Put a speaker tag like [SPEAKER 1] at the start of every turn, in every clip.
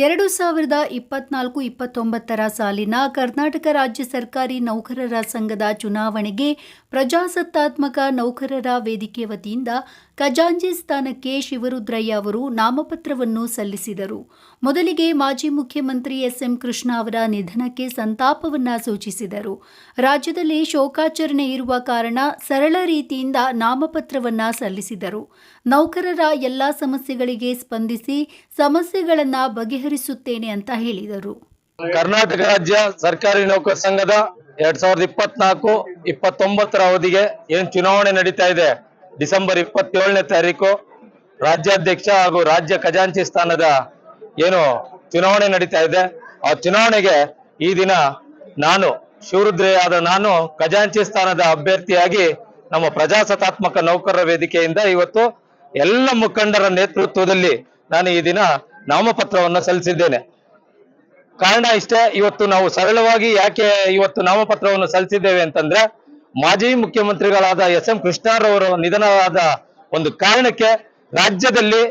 [SPEAKER 1] ಎರಡು ಸಾವಿರದ ಇಪ್ಪತ್ನಾಲ್ಕು ಇಪ್ಪತ್ತೊಂಬತ್ತರ ಸಾಲಿನ ಕರ್ನಾಟಕ ರಾಜ್ಯ ಸರ್ಕಾರಿ ನೌಕರರ ಸಂಘದ ಚುನಾವಣೆಗೆ ಪ್ರಜಾಸತ್ತಾತ್ಮಕ ನೌಕರರ ವೇದಿಕೆ ವತಿಯಿಂದ ಖಜಾಂಚಿ ಸ್ಥಾನಕ್ಕೆ ಶಿವರುದ್ರಯ್ಯ ಅವರು ನಾಮಪತ್ರವನ್ನು ಸಲ್ಲಿಸಿದರು. ಮೊದಲಿಗೆ ಮಾಜಿ ಮುಖ್ಯಮಂತ್ರಿ ಎಸ್ಎಂ ಕೃಷ್ಣ ಅವರ ನಿಧನಕ್ಕೆ ಸಂತಾಪವನ್ನ ಸೂಚಿಸಿದರು. ರಾಜ್ಯದಲ್ಲಿ ಶೋಕಾಚರಣೆ ಇರುವ ಕಾರಣ ಸರಳ ರೀತಿಯಿಂದ ನಾಮಪತ್ರವನ್ನ ಸಲ್ಲಿಸಿದರು. ನೌಕರರ ಎಲ್ಲ ಸಮಸ್ಯೆಗಳಿಗೆ ಸ್ಪಂದಿಸಿ ಸಮಸ್ಯೆಗಳನ್ನ ಬಗೆಹರಿಸುತ್ತೇನೆ ಅಂತ ಹೇಳಿದರು.
[SPEAKER 2] ಕರ್ನಾಟಕ ರಾಜ್ಯ ಸರ್ಕಾರಿ ನೌಕರ ಸಂಘದ ಎರಡ್ ಸಾವಿರದ ಇಪ್ಪತ್ನಾಲ್ಕು, ಇಪ್ಪತ್ತೊಂಬತ್ತರ ಅವಧಿಗೆ ಏನ್ ಚುನಾವಣೆ ನಡೀತಾ ಇದೆ? ಡಿಸೆಂಬರ್ ಇಪ್ಪತ್ತೇಳನೇ ತಾರೀಕು ರಾಜ್ಯಾಧ್ಯಕ್ಷ ಹಾಗೂ ರಾಜ್ಯ ಖಜಾಂಚಿ ಸ್ಥಾನದ ಏನು ಚುನಾವಣೆ ನಡೀತಾ ಇದೆ. ಆ ಚುನಾವಣೆಗೆ ಈ ದಿನ ನಾನು, ಶಿವರುದ್ರೆಯಾದ ನಾನು, ಖಜಾಂಚಿ ಸ್ಥಾನದ ಅಭ್ಯರ್ಥಿಯಾಗಿ ನಮ್ಮ ಪ್ರಜಾಸತ್ತಾತ್ಮಕ ನೌಕರರ ವೇದಿಕೆಯಿಂದ ಇವತ್ತು ಎಲ್ಲ ಮುಖಂಡರ ನೇತೃತ್ವದಲ್ಲಿ ನಾನು ಈ ದಿನ ನಾಮಪತ್ರವನ್ನು ಸಲ್ಲಿಸಿದ್ದೇನೆ. ಕಾರಣ ಇಷ್ಟೇ, ಇವತ್ತು ನಾವು ಸರಳವಾಗಿ ಯಾಕೆ ಇವತ್ತು ನಾಮಪತ್ರವನ್ನು ಸಲ್ಲಿಸಿದ್ದೇವೆ ಅಂತಂದ್ರೆ ಮಾಜಿ ಮುಖ್ಯಮಂತ್ರಿಗಳಾದ ಎಸ್ ಎಂ ಕೃಷ್ಣರವರು ನಿಧನವಾದ ಒಂದು ಕಾರಣಕ್ಕೆ ರಾಜ್ಯದಲ್ಲಿ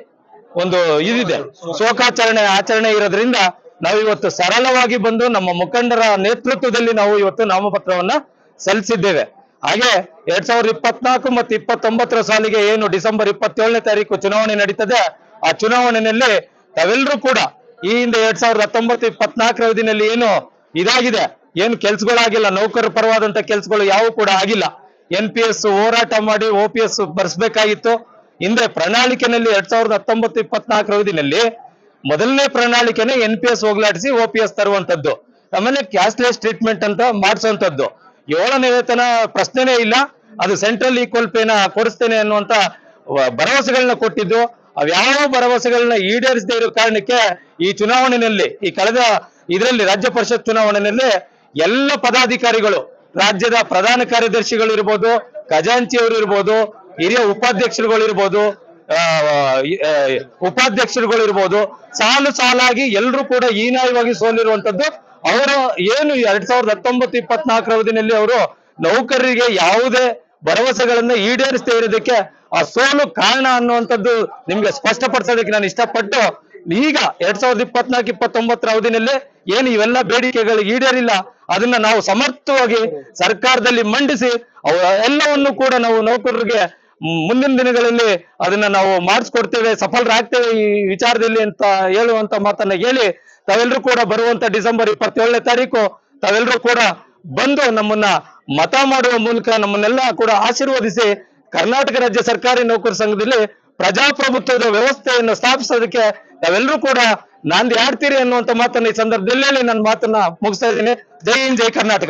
[SPEAKER 2] ಒಂದು ಇದಿದೆ. ಶೋಕಾಚರಣೆ ಆಚರಣೆ ಇರೋದ್ರಿಂದ ನಾವು ಇವತ್ತು ಸರಳವಾಗಿ ಬಂದು ನಮ್ಮ ಮುಖಂಡರ ನೇತೃತ್ವದಲ್ಲಿ ನಾವು ಇವತ್ತು ನಾಮಪತ್ರವನ್ನ ಸಲ್ಲಿಸಿದ್ದೇವೆ. ಹಾಗೆ ಎರಡ್ ಸಾವಿರದ ಇಪ್ಪತ್ನಾಲ್ಕು ಮತ್ತು ಇಪ್ಪತ್ತೊಂಬತ್ತರ ಸಾಲಿಗೆ ಏನು ಡಿಸೆಂಬರ್ ಇಪ್ಪತ್ತೇಳನೇ ತಾರೀಕು ಚುನಾವಣೆ ನಡೀತದೆ, ಆ ಚುನಾವಣೆಯಲ್ಲಿ ತಾವೆಲ್ಲರೂ ಕೂಡ ಈ ಹಿಂದೆ ಎರಡ್ ಸಾವಿರದ ಹತ್ತೊಂಬತ್ತು ಇಪ್ಪತ್ನಾಲ್ಕರ ಅವಧಿನಲ್ಲಿ ಏನು ಇದಾಗಿದೆ ಏನು ಕೆಲ್ಸಗಳಾಗಿಲ್ಲ ನೌಕರ ಪರವಾದಂತ ಕೆಲ್ಸಗಳು ಯಾವ ಕೂಡ ಆಗಿಲ್ಲ. ಎನ್ ಪಿ ಎಸ್ ಹೋರಾಟ ಮಾಡಿ ಒ ಪಿ ಎಸ್ ಬರ್ಸ್ಬೇಕಾಗಿತ್ತು. ಹಿಂದೆ ಪ್ರಣಾಳಿಕೆನಲ್ಲಿ ಎರಡ್ ಸಾವಿರದ ಹತ್ತೊಂಬತ್ತು ಇಪ್ಪತ್ನಾಲ್ಕರ ಅವಧಿನಲ್ಲಿ ಮೊದಲನೇ ಪ್ರಣಾಳಿಕೆನೆ ಎನ್ ಪಿ ಎಸ್ ಹೋಗ್ಲಾಡಿಸಿ ಒ ಪಿ ಎಸ್ ತರುವಂತದ್ದು ಆಮೇಲೆ ಕ್ಯಾಶ್ಲೆಸ್ ಟ್ರೀಟ್ಮೆಂಟ್ ಅಂತ ಮಾಡಿಸುವಂತದ್ದು ಏಳನೇ ವೇತನ ಪ್ರಶ್ನೆನೇ ಇಲ್ಲ. ಅದು ಸೆಂಟ್ರಲ್ ಈಕ್ವಲ್ ಪೇನ ಕೊಡಿಸ್ತೇನೆ ಅನ್ನುವಂತ ಭರವಸೆಗಳನ್ನ ಕೊಟ್ಟಿದ್ದು. ಅವ್ಯಾವ ಭರವಸೆಗಳನ್ನ ಈಡೇರಿಸದೇ ಇರೋ ಕಾರಣಕ್ಕೆ ಈ ಚುನಾವಣೆಯಲ್ಲಿ ಈ ಕಳೆದ ಇದರಲ್ಲಿ, ರಾಜ್ಯ ಪರಿಷತ್ ಚುನಾವಣೆಯಲ್ಲಿ ಎಲ್ಲ ಪದಾಧಿಕಾರಿಗಳು, ರಾಜ್ಯದ ಪ್ರಧಾನ ಕಾರ್ಯದರ್ಶಿಗಳು ಇರ್ಬೋದು ಖಜಾಂಚಿಯವರು ಇರ್ಬೋದು, ಹಿರಿಯ ಉಪಾಧ್ಯಕ್ಷರುಗಳು ಇರ್ಬೋದು ಉಪಾಧ್ಯಕ್ಷರುಗಳು ಇರ್ಬೋದು, ಸಾಲು ಸಾಲಾಗಿ ಎಲ್ಲರೂ ಕೂಡ ಹೀನಾಯವಾಗಿ ಸೋಲಿರುವಂತದ್ದು ಅವರು ಏನು ಎರಡ್ ಸಾವಿರದ ಹತ್ತೊಂಬತ್ತು ಇಪ್ಪತ್ನಾಲ್ಕರ ಅವಧಿನಲ್ಲಿ ಅವರು ನೌಕರರಿಗೆ ಯಾವುದೇ ಭರವಸೆಗಳನ್ನ ಈಡೇರಿಸದೇ ಇರೋದಕ್ಕೆ ಆ ಸೋಲು ಕಾರಣ ಅನ್ನುವಂಥದ್ದು ನಿಮ್ಗೆ ಸ್ಪಷ್ಟಪಡಿಸೋದಕ್ಕೆ ನಾನು ಇಷ್ಟಪಟ್ಟು ಈಗ ಎರಡ್ ಸಾವಿರದ ಇಪ್ಪತ್ನಾಲ್ಕು, ಇಪ್ಪತ್ತೊಂಬತ್ತರ ಅವಧಿನಲ್ಲಿ ಏನು ಇವೆಲ್ಲ ಬೇಡಿಕೆಗಳು ಈಡೇರಿಲ್ಲ ಅದನ್ನ ನಾವು ಸಮರ್ಥವಾಗಿ ಸರ್ಕಾರದಲ್ಲಿ ಮಂಡಿಸಿ ಅವ ಎಲ್ಲವನ್ನು ಕೂಡ ನಾವು ನೌಕರರಿಗೆ ಮುಂದಿನ ದಿನಗಳಲ್ಲಿ ಅದನ್ನ ನಾವು ಮಾಡಿಸ್ಕೊಡ್ತೇವೆ, ಸಫಲರಾಗ್ತೇವೆ ಈ ವಿಚಾರದಲ್ಲಿ ಅಂತ ಹೇಳುವಂತ ಮಾತನ್ನ ಹೇಳಿ ತಾವೆಲ್ಲರೂ ಕೂಡ ಬರುವಂತ ಡಿಸೆಂಬರ್ ಇಪ್ಪತ್ತೇಳನೇ ತಾರೀಕು ತಾವೆಲ್ಲರೂ ಕೂಡ ಬಂದು ನಮ್ಮನ್ನ ಮತ ಮಾಡುವ ಮೂಲಕ ನಮ್ಮನ್ನೆಲ್ಲ ಕೂಡ ಆಶೀರ್ವದಿಸಿ ಕರ್ನಾಟಕ ರಾಜ್ಯ ಸರ್ಕಾರಿ ನೌಕರ ಸಂಘದಲ್ಲಿ ಪ್ರಜಾಪ್ರಭುತ್ವದ ವ್ಯವಸ್ಥೆಯನ್ನು ಸ್ಥಾಪಿಸೋದಕ್ಕೆ ನಾವೆಲ್ಲರೂ ಕೂಡ ನಾಂದಿ ಆಡ್ತೀರಿ ಅನ್ನುವಂತ ಮಾತನ್ನ ಈ ಸಂದರ್ಭದಲ್ಲಿ ಹೇಳಿ ನನ್ನ ಮಾತನ್ನ ಮುಗಿಸ್ತಾ ಇದ್ದೀನಿ. ಜೈ ಹಿಂದ್, ಜೈ ಕರ್ನಾಟಕ.